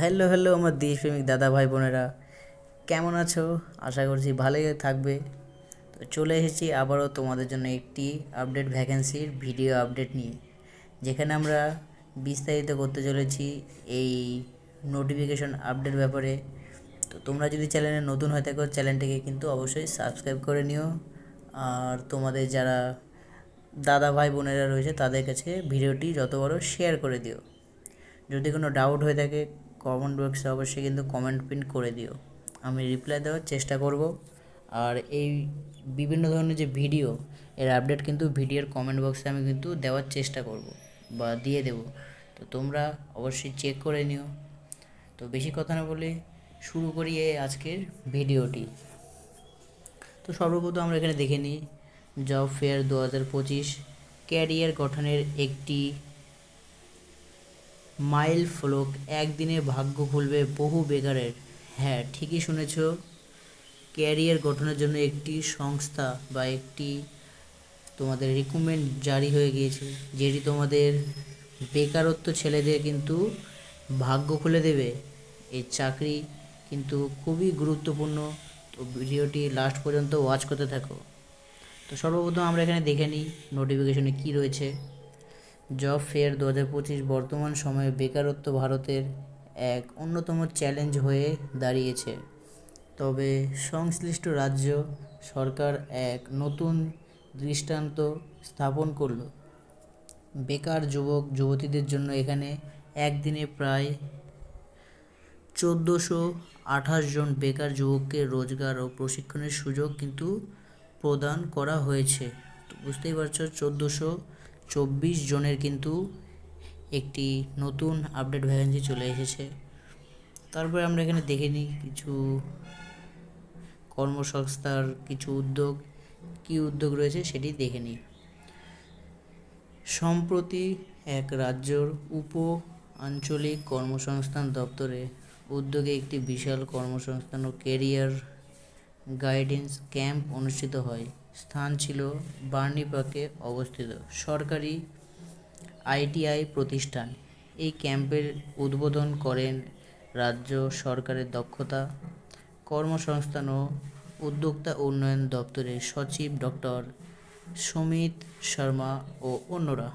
Hello hello আমার দেশপ্রেমিক দাদা ভাই বোনেরা। কেমন আছো? আশা করছি ভালোই থাকবে। তো চলে এসেছি আবারও তোমাদের জন্য একটি আপডেট ভ্যাকেন্সির ভিডিও আপডেট নিয়ে, যেখানে আমরা বিস্তারিত করতে চলেছি এই নোটিফিকেশন আপডেট ব্যাপারে। তো তোমরা যদি চ্যানেলে নতুন হয়ে থাকো চ্যানেলটিকে কিন্তু অবশ্যই সাবস্ক্রাইব করে নিও। আর তোমাদের যারা দাদা ভাই বোনেরা রয়েছে, তাদের কাছে ভিডিওটি যত বড় শেয়ার করে দিও। যদি কোনো ডাউট হয়ে থাকে কমেন্ট বক্সে অবশ্যই কিন্তু কমেন্ট প্রিন্ট করে দিও। আমি রিপ্লাই দেওয়ার চেষ্টা করব। আর এই বিভিন্ন ধরনের যে ভিডিও এর আপডেট কিন্তু ভিডিওর কমেন্ট বক্সে আমি কিন্তু দেওয়ার চেষ্টা করব বা দিয়ে দেব। তো তোমরা অবশ্যই চেক করে নিও। তো বেশি কথা না বলে শুরু করি এই আজকের ভিডিওটি তো সর্বপ্রথম আমরা এখানে দেখে নিই জব ফেয়ার দু হাজার পঁচিশ ক্যারিয়ার গঠনের একটি মাইল ফলক একদিনে ভাগ্য খুলবে বহু বেকারের হ্যাঁ ঠিকই শুনেছ। ক্যারিয়ার গঠনের জন্য একটি সংস্থা বা একটি তোমাদের রিক্রুটমেন্ট জারি হয়ে গিয়েছে, যেটি তোমাদের বেকারত্ব ছেলেদের কিন্তু ভাগ্য খুলে দেবে। এই চাকরি কিন্তু খুবই গুরুত্বপূর্ণ। তো ভিডিওটি লাস্ট পর্যন্ত ওয়াচ করতে থাকো। তো সর্বপ্রথম আমরা এখানে দেখে নিই নোটিফিকেশনে কী রয়েছে। জব ফেয়ার দু পঁচিশ বর্তমান সময়ে বেকারত্ব ভারতের এক অন্যতম চ্যালেঞ্জ হয়ে দাঁড়িয়েছে। তবে সংশ্লিষ্ট রাজ্য সরকার এক নতুন দৃষ্টান্ত স্থাপন করল। বেকার যুবক, যুবতীদের জন্য এখানে একদিনে প্রায় চোদ্দোশো আঠাশ জন বেকার যুবককে রোজগার ও প্রশিক্ষণের সুযোগ কিন্তু প্রদান করা হয়েছে। বুঝতেই পারছ, চোদ্দোশো চব্বিশ জনের কিন্তু একটি নতুন আপডেট ভ্যাকেন্সি চলে এসেছে। তারপরে আমরা এখানে দেখে নিই কিছু কর্মসংস্থার কিছু উদ্যোগ, কী উদ্যোগ রয়েছে সেটি দেখে নিই। সম্প্রতি এক রাজ্যর উপ আঞ্চলিক কর্মসংস্থান দপ্তরে উদ্যোগে একটি বিশাল কর্মসংস্থান ও কেরিয়ার গাইডেন্স ক্যাম্প অনুষ্ঠিত হয়। স্থান ছিল বার্নিপাকে অবস্থিত। সরকারি আইটিআই প্রতিষ্ঠান। এই ক্যাম্পের উদ্বোধন করেন রাজ্য সরকারের দক্ষতা, কর্মসংস্থান ও উদ্যোক্তা উন্নয়ন দপ্তরের সচিব ডক্টর সুমিত শর্মা ও অন্যরা।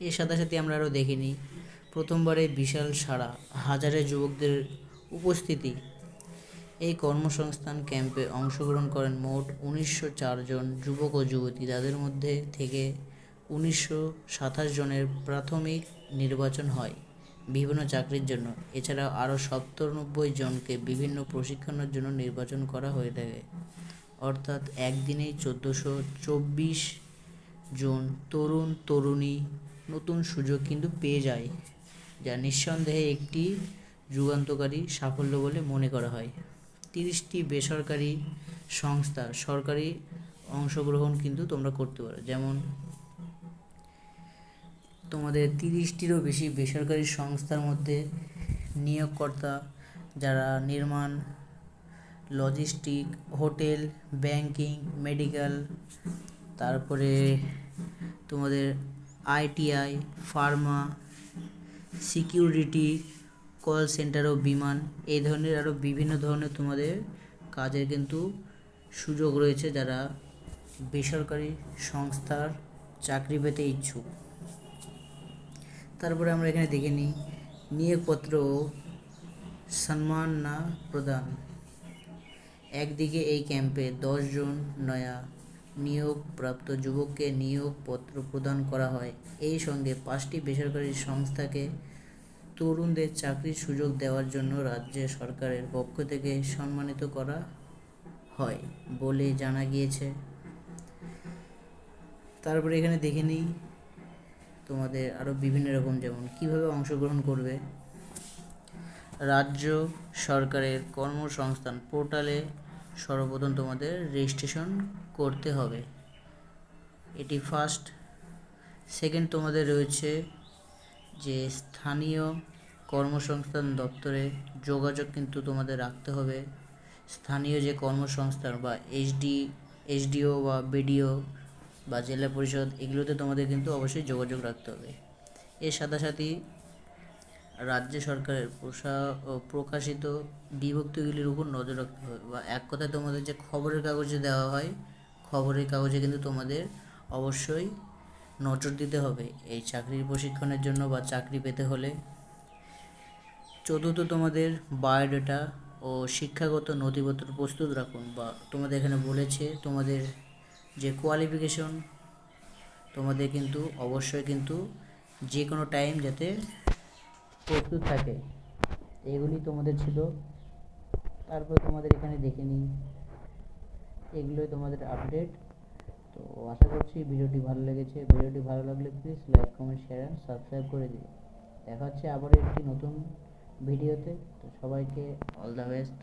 এর সাথে সাথে আমরা আরও দেখিনি প্রথমবারে বিশাল সারা হাজারে যুবকদের উপস্থিতি এই কর্মসংস্থান ক্যাম্পে অংশগ্রহণ করেন মোট উনিশশো জন যুবক ও যুবতী। তাদের মধ্যে থেকে উনিশশো সাতাশ জনের প্রাথমিক নির্বাচন হয় বিভিন্ন চাকরির জন্য। এছাড়াও আরও সপ্তানব্বই জনকে বিভিন্ন প্রশিক্ষণের জন্য নির্বাচন করা হয়ে থাকে। অর্থাৎ একদিনেই চোদ্দোশো চব্বিশ জন তরুণ, তরুণী নতুন সুযোগ কিন্তু পেয়ে যায়, যা নিঃসন্দেহে একটি যুগান্তকারী সাফল্য বলে মনে করা হয়। তিরিশটি বেসরকারি সংস্থা, সরকারি অংশগ্রহণ কিন্তু তোমরা করতে পারো। যেমন তোমাদের তিরিশটিরও বেশি বেসরকারি সংস্থার মধ্যে নিয়োগকর্তা যারা নির্মাণ, লজিস্টিক, হোটেল, ব্যাংকিং, মেডিকেল, তারপরে তোমাদের ITI, pharma, security call centre ও বিমান, এই ধরনের আরও বিভিন্ন ধরনের তোমাদের কাজের কিন্তু সুযোগ রয়েছে যারা বেসরকারি সংস্থার চাকরি পেতে ইচ্ছুক। তারপরে আমরা এখানে দেখে নিই, নিয়োগপত্র ও সম্মান না প্রদান একদিকে এই ক্যাম্পে জন নয়া নিয়োগপ্রাপ্ত যুবককে নিয়োগপত্র প্রদান করা হয়। এই সঙ্গে পাঁচটি বেসরকারি সংস্থাকে তরুণদের চাকরির সুযোগ দেওয়ার জন্য রাজ্য সরকারের পক্ষ থেকে সম্মানিত করা হয় বলে জানা গিয়েছে। তারপরে এখানে দেখে নিই তোমাদের আরও বিভিন্ন রকম যেমন কীভাবে অংশগ্রহণ করবে। রাজ্য সরকারের কর্মসংস্থান পোর্টালে সর্বপ্রথম তোমাদের রেজিস্ট্রেশন করতে হবে। এটি ফার্স্ট। সেকেন্ড তোমাদের রয়েছে যে স্থানীয় কর্মসংস্থান দপ্তরে যোগাযোগ কিন্তু তোমাদের রাখতে হবে। স্থানীয় যে কর্মসংস্থান বা এইচডি এইচডিও বা বিডিও বা জেলা পরিষদ, এগুলোতে তোমাদের কিন্তু অবশ্যই যোগাযোগ রাখতে হবে। এর সাথে রাজ্য সরকারের প্রশা প্রকাশিত বিভক্তিগুলির উপর নজর রাখতে হবে বা এক কথায় তোমাদের যে খবরের কাগজে দেওয়া হয়, খবরের কাগজে কিন্তু তোমাদের অবশ্যই নজর দিতে হবে। এই চাকরির প্রশিক্ষণের জন্য বা চাকরি পেতে হলে চতুর্থ তোমাদের বায়োডাটা ও শিক্ষাগত নথিপত্র প্রস্তুত রাখুন বা তোমাদের এখানে বলেছে তোমাদের যে কোয়ালিফিকেশন তোমাদের কিন্তু অবশ্যই কিন্তু যে কোনো টাইম যাতে প্রস্তুত থাকে। এগুলি তোমাদের ছিল। তারপর তোমাদের এখানে দেখে নিই এগুলোই তোমাদের আপডেট তো আশা করছি ভিডিওটি ভালো লেগেছে। ভিডিওটি ভালো লাগলে please like comment share and subscribe করে দিও। দেখা হচ্ছে আবার একটি নতুন ভিডিওতে। তো সবাইকে অল দ্য বেস্ট